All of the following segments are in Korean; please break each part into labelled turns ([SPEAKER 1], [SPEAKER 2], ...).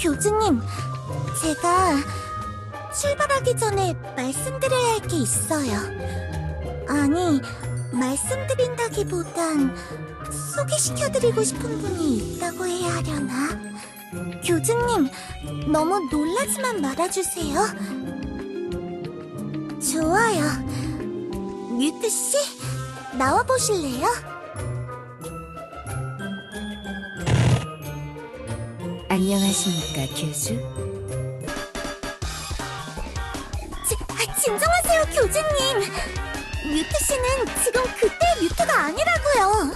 [SPEAKER 1] 교주님, 제가 출발하기 전에 말씀드려야 할 게 있어요. 아니, 말씀드린다기보단 소개시켜드리고 싶은 분이 있다고 해야 하려나? 교주님, 너무 놀라지만 말아주세요. 좋아요. 뮤트 씨, 나와 보실래요?
[SPEAKER 2] 안녕하십니까, 교주?
[SPEAKER 1] 지, 아, 진정하세요, 교주님. 뮤트 씨는 지금 그때의 뮤트가 아니라고요.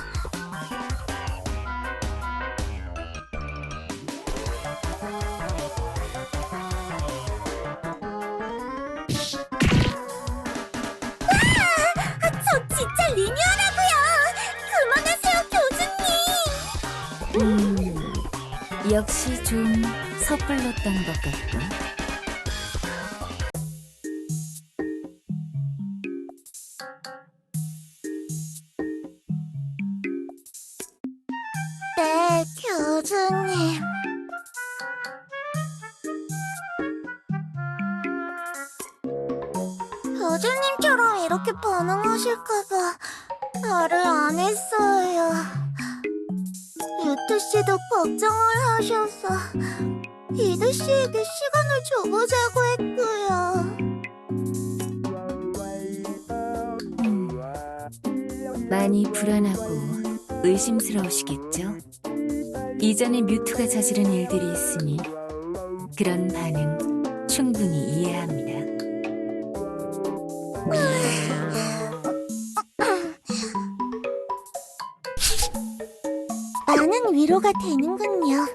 [SPEAKER 1] 아, 아, 저 진짜 리뉴얼하고요. 그만하세요, 교주님.
[SPEAKER 2] 음, 역시 좀 섣불렀던 것 같고.
[SPEAKER 1] 네, 교주님. 교주님처럼 이렇게 반응하실까봐 말을 안 했어요. 유트 씨도 걱정을 하셔서 이드 씨에게 시간을 줘보자고 했고요.
[SPEAKER 2] 음, 많이 불안하고 의심스러우시겠죠? 이전에 뮤트가 저지른 일들이 있으니 그런 반응 충분히 이해합니다.
[SPEAKER 1] 많은 위로가 되는군요.